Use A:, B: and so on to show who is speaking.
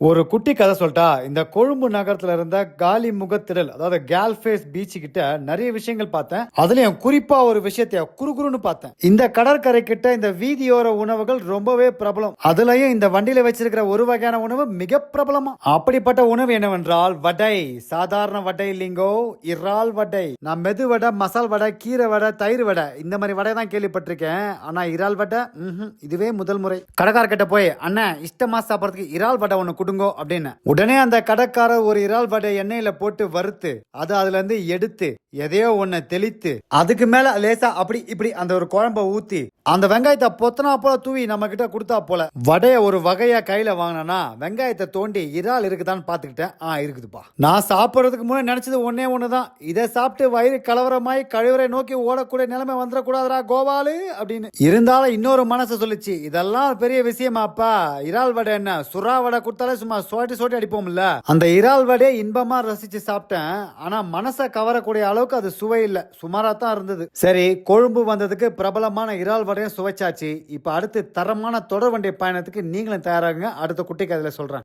A: ஒரு குட்டி கதை சொல்லிட்டா இந்த கொழும்பு நகரத்துல இருந்த காலி முகத்திடல் அதாவது கேல்ஃபேஸ் பீச் கிட்ட நிறைய விஷயங்கள் பார்த்தேன். அதுலயும் குறிப்பா ஒரு விஷயத்தை குறுகுறுன்னு பார்த்தேன். இந்த கடற்கரை கிட்ட இந்த வீதியோர உணவுகள் ரொம்பவே பிரபலம். அதுலயும் இந்த வண்டியில வச்சிருக்கிற ஒரு வகையான உணவு மிக பிரபலமா. அப்படிப்பட்ட உணவு என்னவென்றால் வடை சாதாரண வடை இல்லைங்கோ இறால் வடை. நான் மெது வடை மசால் வடை கீரை வடை தயிர் வடை இந்த மாதிரி வடை தான் கேள்விப்பட்டிருக்கேன். ஆனா இறால் வடை இதுவே முதல் முறை. கடக்கார்கிட்ட போய் அண்ணன் இஷ்டமா சாப்பிடறதுக்கு இறால் வடை ஒண்ணு கொடுங்கோ அப்படின்னு. உடனே அந்த கடைக்காரர் ஒரு இறால் வடை எண்ணெயில போட்டு வறுத்து அதை அதுல இருந்து எடுத்து எதையோ ஒன்று தெளித்து அதுக்கு மேல லேசா அப்படி இப்படி அந்த ஒரு குழம்ப ஊத்தி அந்த வெங்காயத்தை பொத்தனா போல தூவி நம்ம கிட்ட கொடுத்தா போல வடைய ஒரு வகையா கையில வாங்கினா வெங்காயத்தை தோண்டி இறால் இருக்குதான்னு பாத்துக்கிட்டேன் ஆ இருக்குதுப்பா. நான் சாப்பிடுறதுக்கு முன்னாடி நினைச்சது ஒன்னே ஒண்ணுதான். இதை சாப்பிட்டு வயிறு கலவரமாய் கழிவறை நோக்கி ஓடக்கூடிய நிலைமை வந்துடக்கூடாதுரா கோபாலு அப்படின்னு இருந்தாலும் இன்னொரு மனசை சொல்லுச்சு. இதெல்லாம் பெரிய விஷயமாப்பா. இறால் வடை என்ன? சுறா வடை கொடுத்தாலே சும்மா சோட்டி சோட்டி அடிப்போம்ல. அந்த இறால் வடையை இன்பமா ரசிச்சு சாப்பிட்டேன். ஆனா மனசை கவரக்கூடிய அளவு அளவுக்கு அது சுவை இல்லை. சுமாராக தான் இருந்தது. சரி கொழும்பு வந்ததுக்கு பிரபலமான இறால் வடையும் சுவைச்சாச்சு. இப்போ அடுத்து தரமான தொடர் வண்டி பயணத்துக்கு நீங்களும் தயாராகுங்க. அடுத்த குட்டி அதில் சொல்கிறேன்